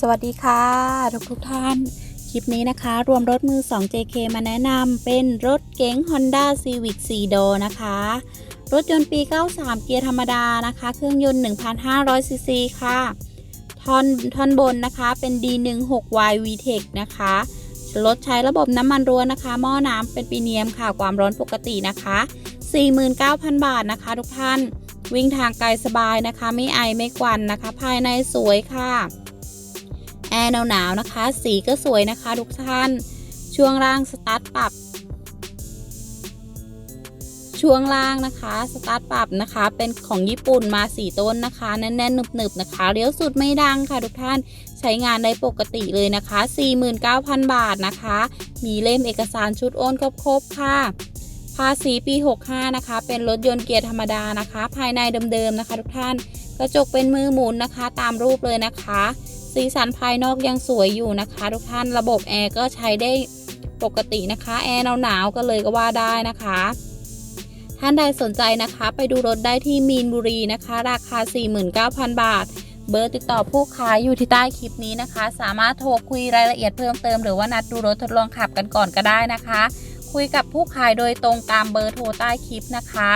สวัสดีค่ะ ทุกทุกท่าน คลิปนี้นะคะ รวมรถมือ 2 JK มาแนะนำเป็นรถเก๋ง Honda Civic 4 Door นะคะ รถยนต์ปี 93 เกียร์ธรรมดานะคะ เครื่องยนต์ 1,500 ซีซีค่ะท่อนท่อนบนนะคะเป็น D16Y VTEC นะคะรถใช้ระบบน้ำมันรั้วนะคะ หม้อน้ำเป็นปีเนียมค่ะความร้อนปกตินะคะ 49,000 บาทนะคะ ทุกท่าน วิ่งทางไกลสบายนะคะ ไม่ไอไม่กวันนะคะ ภายในสวยค่ะ ร์หนาวๆนะคะ สีก็สวยนะคะทุกท่าน ช่วงล่างสตาร์ทปรับ ช่วงล่างนะคะสตาร์ทปรับนะคะ เป็นของญี่ปุ่นมาสี่ต้นนะคะ แน่นๆหนึบๆนะคะเลี้ยวสุดไม่ดังค่ะทุกท่านใช้งานได้ปกติเลยนะคะ 49,000 บาทนะคะ มีเล่มเอกสารชุดโอนครบๆค่ะภาษีปี 65 นะคะ เป็นรถยนต์เกียร์ธรรมดานะคะ ภายในเดิมๆนะคะ ทุกท่าน กระจกเป็นมือหมุนนะคะ ตามรูปเลยนะคะ สีสันภายนอกยังสวยอยู่นะคะ ทุกท่านระบบแอร์ก็ใช้ได้ปกตินะคะ แอร์หนาวๆก็เลยก็ว่าได้นะคะท่านใดสนใจนะคะ ไปดูรถได้ที่มีนบุรีนะคะ ราคา 49,000 บาท เบอร์ติดต่อผู้ขายอยู่ที่ใต้คลิปนี้นะคะ สามารถโทรคุยรายละเอียดเพิ่มเติมหรือว่านัดดูรถทดลองขับกันก่อนก็ได้นะคะ คุยกับผู้ขายโดยตรงตามเบอร์โทรใต้คลิปนะคะ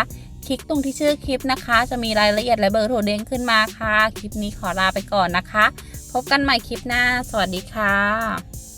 คลิกตรงที่ชื่อคลิปนะคะ จะมีรายละเอียดและเบอร์โทรเด้งขึ้นมาค่ะ คลิปนี้ขอลาไปก่อนนะคะ พบกันใหม่คลิปหน้า สวัสดีค่ะ